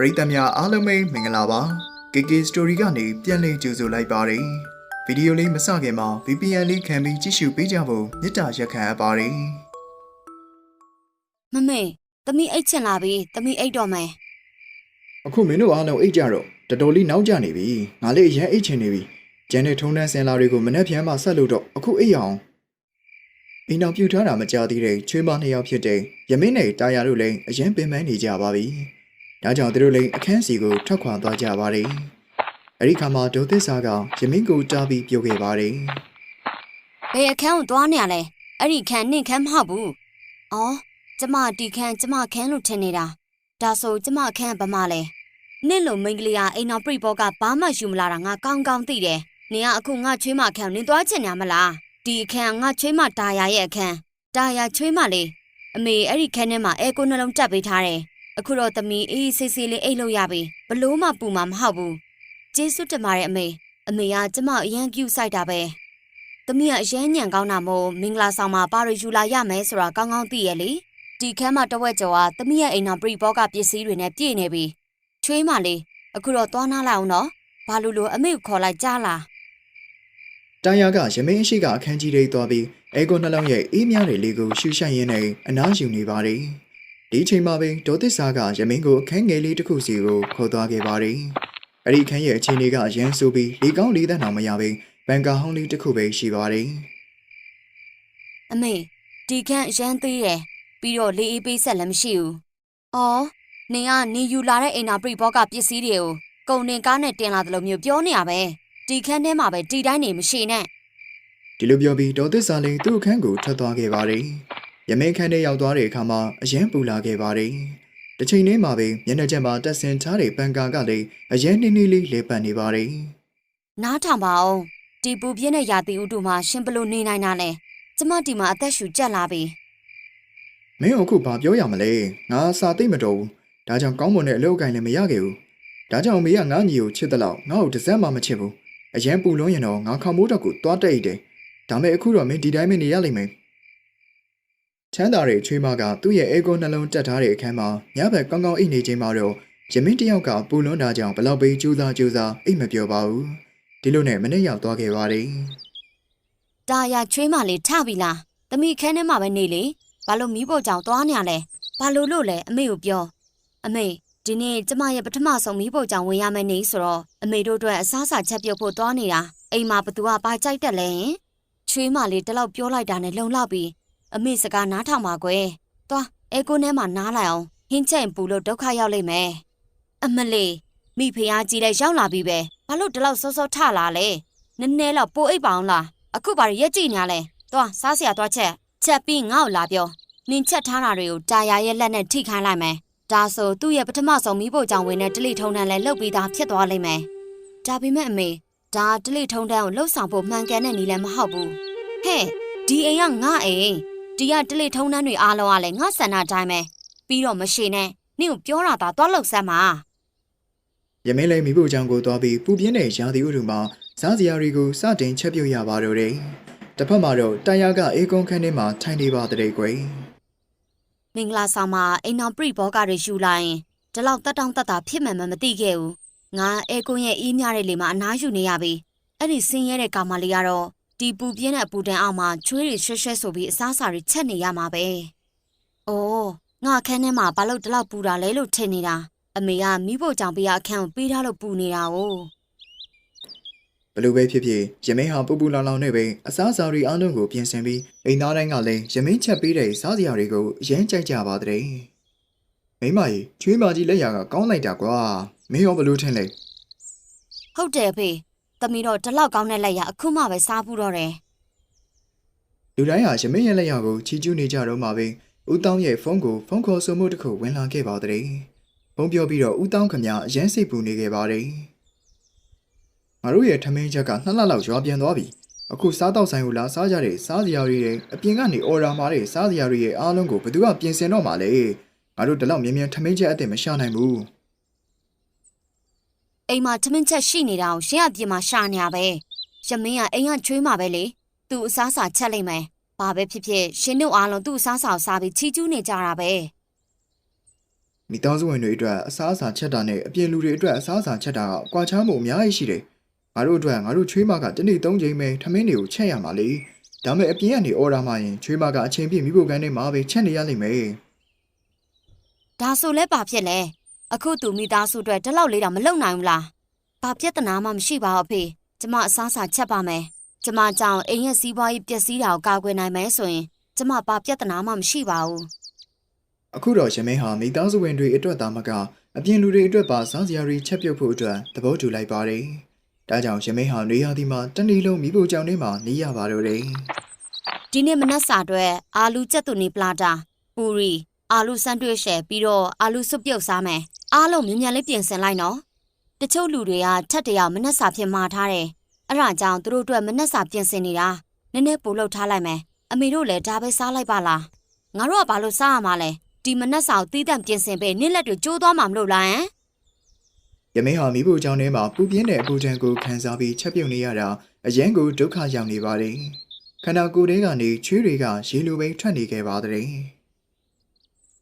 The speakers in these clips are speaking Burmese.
ပရိသတ်များအားလုံးပဲမင်္ဂလာပါ KK Story ကနေပြန်လည်ကြိုဆိုလိုက်ပါတယ်ဗီဒီယိုလေးမစခင်မှာ VPN လေးခံပြီးကြည့်ရှုပေးကြဖို့မေတ္တာရက်ခံအပ်ပါတယ်မမေသမီးအိတ်ချင်လာပြီသမီးအိတ်တော့မယ်အခုမင်းတို့အားလုံးအိတ်ကြတော့တော်တော်လေးနောက်ကျနေပြီငါလေးအရင်အိတ်ချင်နေပြီကျန်တဲ့ထုံးတန်းစင်လာတွေကိုမနှက်ဖြန်းမှဆက်လို့တော့အခုအိတ်ရအောင်အိမ်တော်ပြူထားတာမကြသေးတဲ့ချွေးမနှစ်ယောက်ဖြစ်တဲ့ယမင်းနဲ့တာယာတို့လည်းအရင်ပင်ပန်းနေကြပါပြီ ဒါကြောင့်သူတို့လည်းအခန်းစီကိုထွက်ခွာသွားကြပါတယ်အဲ့ဒီခါမှာဒေါသစ္စာကယမင်းကိုတားပြီးပြောခဲ့ပါတယ်ဘယ်အခန်းကိုသွားနေရလဲအဲ့ဒီခန်းနင့်ခန်းမဟုတ်ဘူးအော်ကျမဒီခန်းကျမခန်းလို့ထင်နေတာဒါဆိုကျမခန်းဘာမှလဲနင့်လိုမိန်းကလေးကအိမ်တော်ပြိဘောကဘာမှယူမလာတာငါကောင်းကောင်းသိတယ်နင်ကအခုငါချွေးမခန်းကိုနင်သွားချင်ညာမလားဒီအခန်းကငါချွေးမတာယာရဲ့အခန်းတာယာချွေးမလေးအမေအဲ့ဒီခန်းထဲမှာအဲကိုနှလုံးတက်ပေးထားတယ် အခုတော့သမီးအေးဆေးဆေးလေးအိတ်လို့ရပြီဘလို့မှပူမှာမဟုတ်ဘူးကျေးဇူးတင်ပါတယ်အမေအမေကကျမအရန်ကျူဆိုင်တာပဲသမီးကအရန်ညံကောင်းတာမို့မင်္ဂလာဆောင်မှာပါရယူလာရမယ်ဆိုတာကောင်းကောင်းသိရဲ့လေဒီခန်းမှာတဝက်ကျော်ကသမီးရဲ့အိမ်တော်ပရိဘောကပစ္စည်းတွေနဲ့ပြည့်နေပြီချွေးမလေးအခုတော့သွားနာလိုက်အောင်နော်ဘာလို့လို့အမေကိုခေါ်လိုက်ကြားလားတာယာကယမင်းရှိကအခန်းကြီးတွေသွားပြီးအဲကိုနှလုံးရဲ့အေးမြတဲ့လေးကိုရှူရှိုက်ရင်းနဲ့အနားယူနေပါတယ်။ ဒီအချိန်မှာပဲဒေါသစ္စာကယမင်းကိုအခန်းငယ်လေးတစ်ခုစီကိုခေါ်သွားခဲ့ပါတယ်။အဲ့ဒီအခန်းရဲ့အခြေအနေကရန်ဆိုပြီးလေကောင်းလေးသက်အောင်မရဘဲဘန်ကာဟောင်းလေးတစ်ခုပဲရှိပါတယ်အမေဒီခန်းအရန်သေးတယ်ပြီးတော့လေအေးပေးဆက်လည်းမရှိဘူးအော်နင်ကနေယူလာတဲ့အိမ်တော်ပရိဘောကပစ္စည်းတွေကိုကုန်တင်ကားနဲ့တင်လာတယ်လို့မျိုးပြောနေရပဲဒီခန်းထဲမှာပဲဒီတိုင်းနေမရှိနဲ့။ဒီလိုပြောပြီးဒေါသစ္စာလေးသူ့အခန်းကိုထွက်သွားခဲ့ပါတယ်။ ယမင်းခန်းထဲရောက်သွားတဲ့အခါမှာအရန်ပူလာခဲ့ပါတယ်။တစ်ချိန်တည်းမှာပဲမျက်နှာချက်မှာတက်ဆင်ထားတဲ့ဘန်ကာကလည်းအရန်နှင်းနှင်းလေးလေပတ်နေပါတယ်။နားထောင်ပါအောင်ဒီပူပြင်းတဲ့ရာသီဥတုမှာရှင်ဘလို့နေနိုင်တာလဲကျမဒီမှာအသက်ရှူကြက်လာပြီမင်းအခုဘာပြောရမလဲငါစာသိမ့်မတော်ဘူးဒါကြောင့်ကောင်းမွန်တဲ့အလုပ်အကိုင်လည်းမရခဲ့ဘူးဒါကြောင့်အမေကငါညီကိုချစ်တဲ့လောက်ငါ့ကိုတစ်စက်မှမချစ်ဘူးအရန်ပူလုံးရင်တော့ငါခေါမိုးတော့ကိုသွားတိတ်တယ်ဒါမဲ့အခုတော့မင်းဒီတိုင်းပဲနေရလိမ့်မယ် ချမ်းသာတဲ့ချွေးမကသူ့ရဲ့အေကိုနှလုံးတက်ထားတဲ့အခန်းမှာညဘက်ကောင်းကောင်းအိတ်နေချိန်မှာတော့ယမင်းတယောက်ကပူလွန်းတာကြောင့်ဘလောက်ပဲကြိုးစားကြိုးစားအိတ်မပြောပါဘူးဒီလိုနဲ့မနေ့ရောက်သွားခဲ့ပါတယ်တာယာချွေးမလေးထပြီလားသမီးခန်းထဲမှာပဲနေလေဘာလို့မီးဖို့ကြောင်သွားနေရလဲဘာလို့လို့လဲအမေကိုပြောအမေဒီနေ့ကျမရဲ့ပထမဆုံးမီးဖို့ကြောင်ဝင်ရမယ်နေဆိုတော့အမေတို့အတွက်အစားအစာချက်ပြုတ်ဖို့သွားနေတာအိမ်မှာဘသူကပါကြိုက်တက်လဲဟင်ချွေးမလေးတလောက်ပြောလိုက်တာနဲ့လုံလောက်ပြီ အမေစကားနားထောင်ပါကွယ်သွားအဲကိုထဲမှာနားလိုက်အောင်ဟင်းချက်ပူလို့ဒုက္ခရောက်လိမ့်မယ်အမလေးမိဖုရားကြီးလည်းရောက်လာပြီပဲဘာလို့ဒီလောက်စောစောထလာလဲနည်းနည်းတော့ပိုအိပ်ပါအောင်လားအခုပါရက်ကြည့်ညာလဲသွားစားစရာသွားချက်ချက်ပြီးငါ့ကိုလာပြောနင်ချက်ထားတာတွေကိုတာယာရဲ့လက်နဲ့ထိခိုင်းလိုက်မယ်ဒါဆိုသူ့ရဲ့ပထမဆုံးမိဖို့ကြောင့်ဝင်တဲ့တလိထုံတန်းလဲလှုပ်ပြီးသားဖြစ်သွားလိမ့်မယ်ဒါပေမဲ့အမေဒါတလိထုံတန်းကိုလှုပ်ဆောင်ဖို့မှန်ကန်တဲ့နည်းလည်းမဟုတ်ဘူးဟဲ့ဒီအိမ်ကငါအိမ် ဒီကတလိထုံတန်းတွေအားလုံးကလည်းငါဆန္ဒတိုင်းပဲပြီးတော့မရှိနဲ့နင့်ကိုပြောတာသာသွားလှုပ်စမ်းပါယမင်းလည်းမိဖို့ကြောင့်ကိုသွားပြီးပူပြင်းတဲ့ရာသီဥတုမှာစားစရာတွေကိုစတင်ချက်ပြုတ်ရပါတော့တယ်။တစ်ဖက်မှာတော့တိုင်ယာကအေကုန်းခန်းထဲမှာထိုင်နေပါတဲ့ကွယ်မင်္ဂလာဆောင်မှာအိမ်တော်ပြိဘောကတွေယူလာရင်ဒီလောက်တက်တောင့်တက်တာဖြစ်မှန်မှမသိခဲ့ဘူးငါအဲကွန်းရဲ့အေးမြတဲ့လေမှာအနားယူနေရပြီအဲ့ဒီဆင်းရဲတဲ့ကောင်မလေးကတော့ ဒီပူပြင်းတဲ့အပူတန်းအောက်မှာချွေးတွေရွှဲရွှဲဆိုပြီးအစားအစာတွေချက်နေရမှာပဲအိုးငါအခန်းထဲမှာဘာလို့ဒီလောက်ပူတာလဲလို့ထင်နေတာအမေကမိဖို့ကြောင့်ပေးရအခန်းကိုပေးထားလို့ပူနေတာ哦။ဘလို့ပဲဖြစ်ဖြစ်ယမင်းဟာပူပူလောင်လောင်နဲ့ပဲအစားအစာတွေအားလုံးကိုပြင်ဆင်ပြီးအိမ်သားတိုင်းကလည်းယမင်းချက်ပေးတဲ့စားစရာတွေကိုအရင်ကြိုက်ကြပါတဲ့။မိမကြီးချွေးမကြီးလက်ရာကကောင်းလိုက်တာကွာ။မင်းရောဘလို့ထင်လဲဟုတ်တယ်ဖေ သမီးတော့ဒီလောက်ကောင်းတဲ့လက်ရအခုမှပဲစားဘူးတော့တယ်။လူတိုင်းဟာယမင်းရဲ့လက်ရာကိုချီကျူးနေကြတော့မှပဲဦးတောင်းရဲ့ဖုန်းကိုဖုန်းခေါ်ဆိုမှုတစ်ခုဝင်လာခဲ့ပါတဲ့။ဖုန်းပြောပြီးတော့ဦးတောင်းခမအရင်စိတ်ပူနေခဲ့ပါတယ်။ငါတို့ရဲ့ထမင်းချက်ကနှစ်လလောက်ရွာပြန်သွားပြီအခုစားတော့ဆိုင်ကိုလာစားကြတဲ့စားစရာတွေရဲ့အပြင်ကနေအော်ဒါမာတဲ့စားစရာတွေရဲ့အားလုံးကိုဘယ်သူကပြင်ဆင်တော့မှလဲငါတို့ဒီလောက်မြင်မြန်ထမင်းချက်အစ်စ်မရှာနိုင်ဘူး အိမ်မှာထမင်းချက်ရှိနေတာကိုရှင်းအပြင်မှာရှာနေရပဲရမင်းကအိမ်ကချွေးမှာပဲလေသူ့အစားအစာချက်လိုက်မယ်ဘာပဲဖြစ်ဖြစ်ရှင်တို့အားလုံးသူ့အစားအစာကိုစားပြီးချီကျူးနေကြတာပဲမိသားစုဝင်တွေအတွက်အစားအစာချက်တာနဲ့အပြင်လူတွေအတွက်အစားအစာချက်တာကကွာခြားမှုအများကြီးရှိတယ်ငါတို့အတွက်ငါတို့ချွေးမကတစ်နေ့၃ချိန်ပဲထမင်းတွေကိုချက်ရမှာလေဒါမဲ့အပြင်ကနေအော်ဒါမှရင်ချွေးမကအချိန်ပြည့်မိဖို့ကန်းနေမှာပဲချက်နေရလိမ့်မယ်ဒါဆိုလဲဘာဖြစ်လဲ အခုသူမိသားစုအတွက်ဒီလောက်လေးတော့မလုံနိုင်ဘူးလားဘာပြဿနာမှမရှိပါဘူးအဖေကျမအစားအစာချက်ပါမယ်ကျမကြောင့်အိမ်ရဲ့စီးပွားရေးပျက်စီးတာကိုကာကွယ်နိုင်မယ်ဆိုရင်ကျမဘာပြဿနာမှမရှိပါဘူးအခုတော့ရမင်းဟာမိသားစုဝင်တွေအတွက်သာမကအပြင်လူတွေအတွက်ပါစားစရာတွေချက်ပြုတ်ဖို့အတွက်သဘောတူလိုက်ပါတယ်ဒါကြောင့်ရမင်းဟာနေရာဒီမှာတနေ့လုံးမိဖို့ကြောင့်နေမှာနေရပါတော့တယ်ဒီနေ့မနက်စာအတွက်အာလူကြက်တူနီပလာတာပူရီ အာလူဆန်တွေ့ရှယ်ပြီးတော့အာလူစွပ်ပြုတ်စားမယ်အားလုံးမြန်မြန်လေးပြင်ဆင်လိုက်နော်တချို့လူတွေကထက်တရမနက်စာဖြစ်မှာထားတယ်အဲ့ဒါကြောင့်သူတို့အတွက်မနက်စာပြင်ဆင်နေတာနည်းနည်းပို့လောက်ထားလိုက်မယ်အမေတို့လည်းဒါပဲစားလိုက်ပါလားငါတို့ကဘာလို့စားရမှာလဲဒီမနက်စာကိုတီးတန့်ပြင်ဆင်ပေးနင့်လက်တွေကျိုးသွားမှာမလို့လားဟမ်ရမင်းဟာမိဖို့ကြောင့်နေမှာပူပြင်းတဲ့အပူဒဏ်ကိုခံစားပြီးချက်ပြုတ်နေရတာအရန်ကိုဒုက္ခရောက်နေပါတယ်ခန္ဓာကိုယ်ထဲကနေချွေးတွေကရေလိုပိန်ထွက်နေခဲ့ပါတဲ့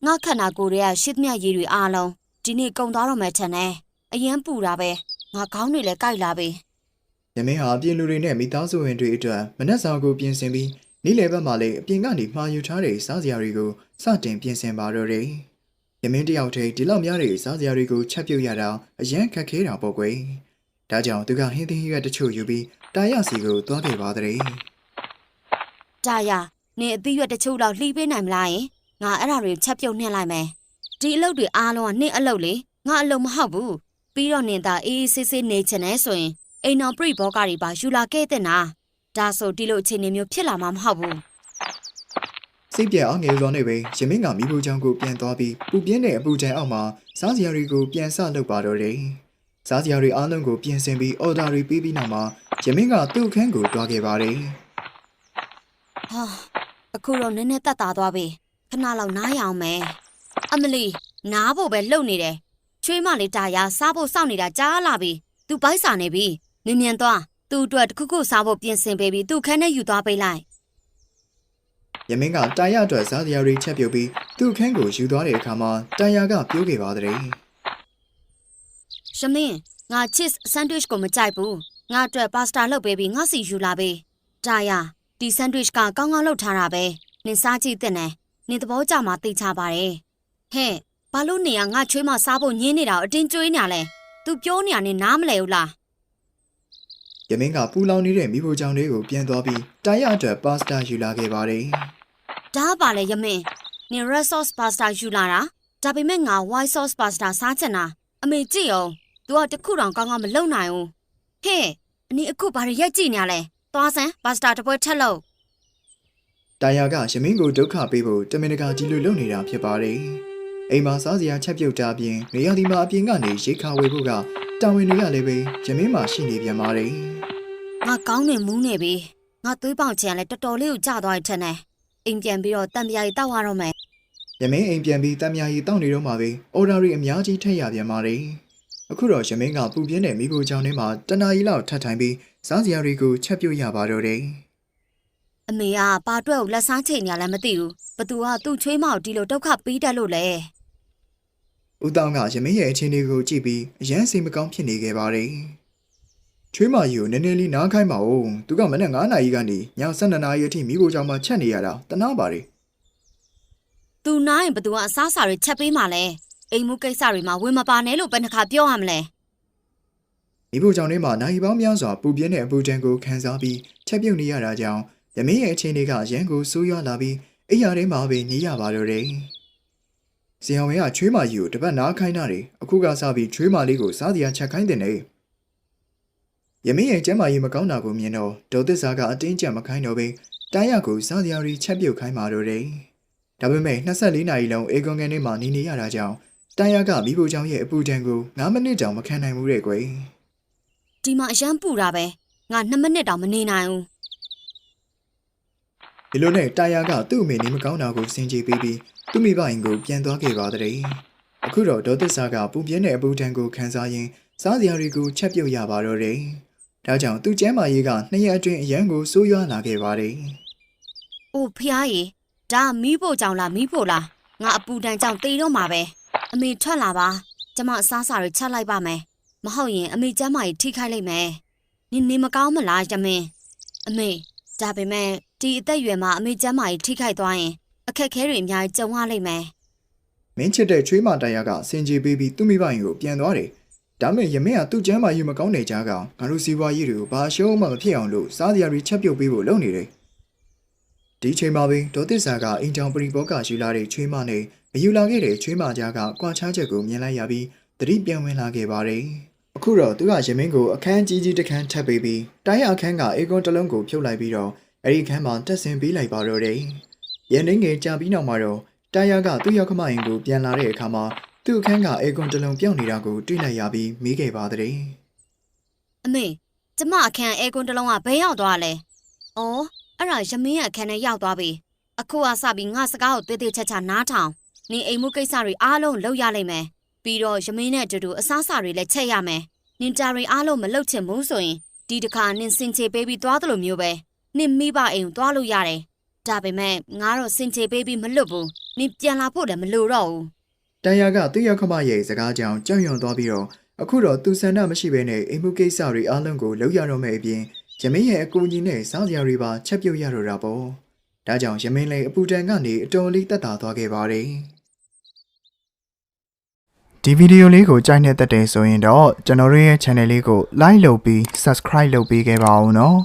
ငါခန္ဓာကိုယ်တွေကရှစ်မြတ်ရည်တွေအားလုံးဒီနေ့ကုံသွားတော့မယ်ထင်တယ်အရင်ပူတာပဲငါခေါင်းတွေလည်းကြိုက်လာပြီရမင်းဟာပြင်လူတွေနဲ့မိသားစုဝင်တွေအတွက်မနက်စာကိုပြင်ဆင်ပြီးနေ့လယ်ဘက်မှာလည်းအပြင်ကနေမှာယူထားတဲ့စားစရာတွေကိုစတင်ပြင်ဆင်ပါတော့တယ်။ရမင်းတယောက်တည်းဒီလောက်များတဲ့စားစရာတွေကိုချက်ပြုတ်ရတာအရန်ခက်ခဲတာပေါ့ကွယ်။ဒါကြောင့်သူကဟင်းသီးရွက်တချို့ယူပြီးတာရစီကိုသွားခဲ့ပါတဲ့တာယာနင်အသီးရွက်တချို့တော့လှီးပေးနိုင်မလားယင် ငါအဲ့ဒါတွေချက်ပြုတ်နှင်းလိုက်မယ်ဒီအလုပ်တွေအားလုံးကနင့်အလုပ်လေငါအလုပ်မဟုတ်ဘူးပြီးတော့နင်သာအေးအေးဆေးဆေးနေချင်တယ်ဆိုရင်အိမ်တော်ပြိဘောကတွေပါယူလာခဲ့တဲ့နာဒါဆိုဒီလိုအခြေအနေမျိုးဖြစ်လာမှာမဟုတ်ဘူး။စိတ်ပြအောင်ငယ်လွန်နေပဲရမင်းကမိဖို့ချောင်းကိုပြန်သွားပြီးပူပြင်းတဲ့အပူဒဏ်အောက်မှာစားစရာတွေကိုပြန်ဆလုပ်ပါတော့တယ်။စားစရာတွေအားလုံးကိုပြင်ဆင်ပြီးအော်ဒါတွေပေးပြီးနောက်မှာရမင်းကသူ့ခန်းကိုတွားခဲ့ပါတယ်။ဟာအခုတော့နည်းနည်းတက်တာသွားပြီ ခဏလောက်နားရအောင်မယ်အမလီနားဖို့ပဲလှုပ်နေတယ်ချွေးမလေးတာယာစားဖို့စောင့်နေတာကြားလာပြီသူပိုက်စာနေပြီမြင်မြန်သွားသူ့အတွက်တစ်ခုခုစားဖို့ပြင်ဆင်ပေးပြီးသူ့ခန်းထဲယူသွားပေးလိုက်ရမင်းကတာယာအတွက်စားစရာတွေချက်ပြုတ်ပြီးသူ့ခန်းကိုယူသွားတဲ့အခါမှာတာယာကပြောခဲ့ပါတဲ့ရှမင်းငါချစ်ဆန်ဒွစ်ကိုမကြိုက်ဘူးငါအတွက်ပါစတာလုပ်ပေးပြီးငါစီယူလာပေးတာယာဒီဆန်ဒွစ်ကကောင်းကောင်းလုပ်ထားတာပဲနင်စားကြည့်တဲ့နဲ့ နင်သဘောကျမှသိချပါတယ်ဟဲ့ဘာလို့နေရငါချွေးမစားဖို့ညင်းနေတာကိုအတင်းကျွေးနေရလဲ तू ပြောနေရနေနားမလဲဘူးလားရမင်းကပူလောင်နေတဲ့မိဖို့ကြောင့်လေးကိုပြန်သွားပြီးတာယာအတွက်ပါစတာယူလာခဲ့ပါတယ်ဒါကပါလေယမင်းနင် red sauce pasta ယူလာတာဒါပေမဲ့ငါ white sauce pasta စားချင်တာအမေကြည့်အောင် तू ကတခုတောင်ကောင်းကောင်းမလုပ်နိုင်ဘူးဟဲ့အနည်းအခုဘာတွေရိုက်ကြည့်နေရလဲသွားစမ်း pasta တစ်ပွဲထက်လို့ တာယာကရမင်းကိုဒုက္ခပေးဖို့တမင်တကာဒီလိုလုပ်နေတာဖြစ်ပါတယ်အိမ်မှာစားစရာချက်ပြုတ်တာပြင်နေရာဒီမှာအပြင်ကနေရိတ်ခါဝေဖို့ကတာဝန်တွေကလည်းပဲရမင်းမှာရှိနေပြန်ပါတယ်ငါကောင်းနေမူးနေပြီငါသွေးပေါင်ချင်လဲတော်တော်လေးကိုကြာသွားရထက်နေအိမ်ပြန်ပြီးတော့တံပြားရီတောက်ရတော့မယ်ရမင်းအိမ်ပြန်ပြီးတမ်းမြာရီတောက်နေတော့မှပဲအော်ဒါရီအများကြီးထည့်ရပြန်ပါတယ်အခုတော့ရမင်းကပူပြင်းတဲ့မိဖို့ကြောင့်ထဲမှာတနာရီလောက်ထပ်ထိုင်ပြီးစားစရာတွေကိုချက်ပြုတ်ရပါတော့တယ် အမေကပါတွက်ကိုလက်စားချိန်နေရလဲမသိဘူးဘသူကသူ့ချွေးမကိုဒီလိုဒုက္ခပေးတတ်လို့လဲဦးတောင်းကရမင်းရဲ့အခြေအနေကိုကြည့်ပြီးအယမ်းစိတ်မကောင်းဖြစ်နေခဲ့ပါတယ်။ချွေးမကြီးကိုနည်းနည်းလေးနားခိုင်းပါဦး။သူကမနေ့9နာရီကနေည12နာရီအထိမိဖို့ကြောင့်မှချက်နေရတာတနာပါလေသူနားရင်ဘသူကအစားအစာတွေချက်ပေးမှလဲအိမ်မှုကိစ္စတွေမှာဝင်မပါနဲ့လို့ဘယ်နှခါပြောရမလဲ။မိဖို့ကြောင့်ထဲမှာနိုင်ပေါင်းများစွာပူပြင်းတဲ့အပူဒဏ်ကိုခံစားပြီးချက်ပြုတ်နေရတာကြောင့် ရမင်းရဲ့အခြေအနေကရန်ကိုဆိုးရွားလာပြီးအိယာထဲမှာပဲနေရပါတော့တယ်။ဇင်အောင်ဝင်းကချွေးမကြီးကိုတပတ်နားခိုင်းတာတွေအခုကစားပြီးချွေးမလေးကိုစားတရားချက်ခိုင်းတယ်နေ။ရမင်းရဲ့ကျမ်းမာရေးမကောင်းတာကိုမြင်တော့ဒေါ်သစ္စာကအတင်းကျပ်မခိုင်းတော့ပဲတိုင်းရကိုစားတရားတွေချက်ပြုတ်ခိုင်းပါတော့တယ်။ဒါပေမဲ့24နာရီလုံးအေကွန်ကန်ထဲမှာနေနေရတာကြောင့်တိုင်းရကမိဖို့ကြောင့်ရဲ့အပူဒဏ်ကို9မိနစ်တောင်မခံနိုင်ဘူးတဲ့ကွယ်။ဒီမှာအရန်ပူတာပဲငါ2မိနစ်တောင်မနေနိုင်ဘူး ဒီလိုနဲ့တာယာကသူ့အမေနေမကောင်းတာကိုစင်ကြေပေးပြီးသူ့မိဘအိမ်ကိုပြန်သွားခဲ့ပါတဲ့။အခုတော့ဒေါ်သစ္စာကပူပြင်းတဲ့အပူဒဏ်ကိုခံစားရင်းစားစရာတွေကိုချက်ပြုတ်ရပါတော့တယ်။ဒါကြောင့်သူ့ကျမ်းမာရေးကနှစ်ရက်အတွင်းအရန်ကိုဆိုးရွားလာခဲ့ပါတယ်။အိုဖျားရီဒါမီးဖို့ကြောင့်လားမီးဖို့လားငါအပူတန်ကြောင့်တေတော့မှာပဲအမေထွက်လာပါကျမအစားအစာတွေချက်လိုက်ပါမယ်မဟုတ်ရင်အမေကျမ်းမာကြီးထိခိုက်လိမ့်မယ်နင်နေမကောင်းမလားယမင်းအမေဒါပေမဲ့ ဒီအသက်အရွယ်မှာအမေကျမ်းမာကြီးထိခိုက်သွားရင်အခက်အခဲတွေအများကြီးကြုံရလိမ့်မယ်မင်းချစ်တဲ့ချွေးမတာယာကစင်ကြီးပေးပြီးသူ့မိဘရင်ကိုပြန်သွားတယ်။ဒါမဲ့ယမင်းကသူ့ကျမ်းမာရေးမကောင်းတဲ့ကြားကငါတို့စီးပွားရေးတွေကိုဘာရှုံးမှမဖြစ်အောင်လို့စားစရာတွေချက်ပြုတ်ပေးဖို့လုပ်နေတယ်။ဒီချိန်မှာပဲဒေါ်သစ္စာကအင်တောင်ပရိဘောကယူလာတဲ့ချွေးမနဲ့မယူလာခဲ့တဲ့ချွေးမကြားကကွာခြားချက်ကိုမြင်လိုက်ရပြီးသတိပြန်ဝင်လာခဲ့ပါတယ်။အခုတော့သူကယမင်းကိုအခန်းကြီးကြီးတစ်ခန်းထပ်ပေးပြီးတိုင်းအခန်းကအေကွန်တစ်လုံးကိုဖြုတ်လိုက်ပြီးတော့ အဲ့ဒီအခန်းမှာတက်ဆင်ပေးလိုက်ပါတော့တယ်။ရန်နေငယ်ကြာပြီးနောက်မှာတော့တာယာကသူ့ရောက်ခမရင်ကိုပြန်လာတဲ့အခါမှာသူ့အခန်းကအေကွန်တစ်လုံးပြောင်းနေတာကိုတွေ့လိုက်ရပြီးမိခဲ့ပါတဲ့အမေကျမအခန်းအဲကွန်းတစ်လုံးကဘယ်ရောက်သွားလဲ။အော်အဲ့ဒါယမင်းရဲ့အခန်းထဲရောက်သွားပြီ။အခုကစပြီးငါစကားကိုတေးသေးချာချာနားထောင်။နင်အိမ်မှုကိစ္စတွေအားလုံးလုပ်ရလိမ့်မယ်။ပြီးတော့ယမင်းနဲ့အတူတူအစားအစာတွေလည်းချက်ရမယ်။နင်တာတွေအားလုံးမလုပ်ချင်ဘူးဆိုရင်ဒီတစ်ခါနင်စင်ချေပေးပြီးသွားသလိုမျိုးပဲ။ နင်မိဘအိမ်ကိုသွားလို့ရတယ်။ဒါပေမဲ့ငါတော့စင်ချေပေးပြီးမလွတ်ဘူး။နင်ပြန်လာဖို့လည်းမလိုတော့ဘူးတာယာကသူ့ရောက်ခမရဲ့စကားကြောင့်ကြောက်ရွံ့သွားပြီးတော့အခုတော့သူဆန္ဒမရှိဘဲနဲ့အိမ်မှုကိစ္စတွေအားလုံးကိုလုပ်ရတော့မယ့်အပြင်ယမင်းရဲ့အကူအညီနဲ့စားစရာတွေပါချက်ပြုတ်ရတော့တာပေါ့ဒါကြောင့်ယမင်းလည်းအပူတန်ကနေအတော်လေးတက်တာသွားခဲ့ပါတယ်ဒီဗီဒီယိုလေးကိုကြိုက်နေတဲ့တဲ့ဆိုရင်တော့ကျွန်တော်တို့ရဲ့ channel လေးကို like လုပ်ပြီး subscribe လုပ်ပေးခဲ့ပါဦးနော်